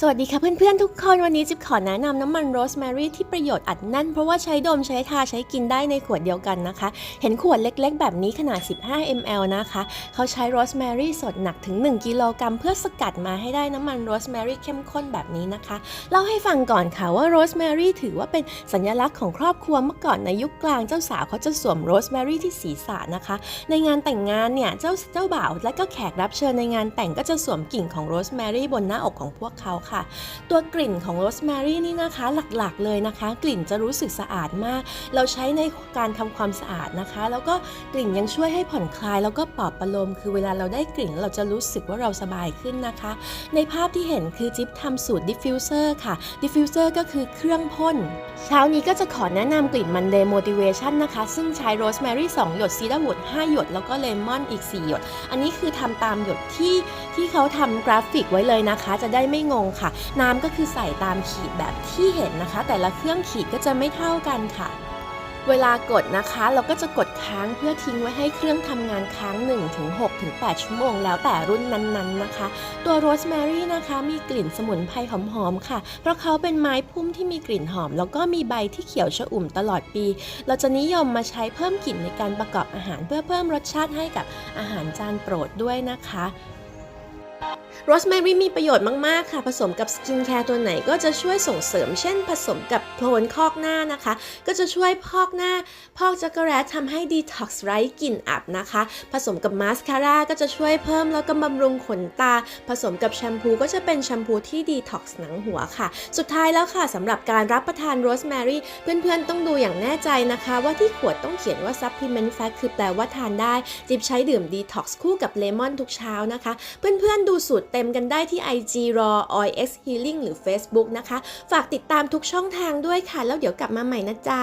สวัสดีค่ะเพื่อนๆทุกคนวันนี้จิ๊บขอแนะนำน้ำมันโรสแมรี่ที่ประโยชน์อัดแน่น เพราะว่าใช้ดมใช้ทาใช้กินได้ในขวดเดียวกันนะคะ เห็นขวดเล็กๆ แบบนี้ขนาด 15 ml นะคะ เขาใช้โรสแมรี่สดหนักถึง 1 กิโลกรัมเพื่อสกัดมาให้ได้น้ำมันโรสแมรี่เข้มข้นแบบนี้นะคะ เล่าให้ฟังก่อนค่ะว่าโรสแมรี่ถือว่าเป็นสัญลักษณ์ของครอบครัวเมื่อก่อนในยุคกลางเจ้าสาวเขาจะสวมโรสแมรี่ที่ศีรษะนะคะ ในงานแต่งงานเนี่ยเจ้าเจ้าบ่าวและก็แขกรับเชิญในงานแต่งก็จะสวมกิ่งของโรสแมรี่บนหน้าอกของพวกเขาค่ะ ตัวกลิ่นของโรสแมรี่นี่นะคะหลักๆเลยนะคะ กลิ่นจะรู้สึกสะอาดมาก เราใช้ในการทำความสะอาดนะคะ แล้วก็กลิ่นยังช่วยให้ผ่อนคลาย แล้วก็ปลอบประโลมคือเวลาเราได้กลิ่นเราจะรู้สึกว่าเราสบายขึ้นนะคะ ในภาพที่เห็นคือจิ๊บทำสูตรดิฟฟิวเซอร์ค่ะดิฟฟิวเซอร์ก็คือเครื่องพ่นเช้านี้ก็จะขอแนะนำกลิ่น Monday Motivation นะคะ ซึ่งใช้โรสแมรี่2หยดซีดาร์วูด5หยด แล้วก็เลมอนอีก 4 หยด อันนี้คือทำตามหยดที่ ที่เขาทำกราฟิกไว้เลยนะคะ จะได้ไม่งงค่ะ น้ำก็คือใส่ตามขีดแบบที่เห็นนะคะ แต่ละเครื่องขีดก็จะไม่เท่ากันค่ะเวลากดนะคะ เราก็จะกดค้างเพื่อทิ้งไว้ให้เครื่องทำงานค้าง 1-6-8ชั่วโมงแล้วแต่รุ่นนั้นๆนะคะ ตัวโรสแมรี่นะคะ มีกลิ่นสมุนไพรหอมๆค่ะ เพราะเขาเป็นไม้พุ่มที่มีกลิ่นหอม แล้วก็มีใบที่เขียวชอุ่มตลอดปี เราจะนิยมมาใช้เพิ่มกลิ่นในการประกอบอาหาร เพื่อเพิ่มรสชาติให้กับอาหารจานโปรดด้วยนะคะ โรสแมรี่มีประโยชน์มาก ๆ ค่ะ ผสมกับสกินแคร์ตัวไหนก็จะช่วยส่งเสริม เช่น ผสมกับโคลนคอกหน้านะคะ ก็จะช่วยพอกหน้า พอกจักรแร้ทำให้ดีท็อกซ์ไร้กลิ่นอับนะคะ ผสมกับมาสคาร่าก็จะช่วยเพิ่มแล้วก็บำรุงขนตา ผสมกับแชมพูก็จะเป็นแชมพูที่ดีท็อกซ์หนังหัวค่ะ สุดท้ายแล้วค่ะสำหรับการรับประทานโรสแมรี่เพื่อนๆ ต้องดูอย่างแน่ใจนะคะ ว่าที่ขวดต้องเขียนว่า supplement fat คือแปลว่าทานได้จิบใช้ดื่มดีท็อกซ์คู่กับเลมอนทุกเช้านะคะ เพื่อนๆดูสูตรเต็มกันได้ที่ IG raw oil x healing หรือ Facebook นะคะ ฝากติดตามทุกช่องทางด้วยค่ะ แล้วเดี๋ยวกลับมาใหม่นะจ๊ะ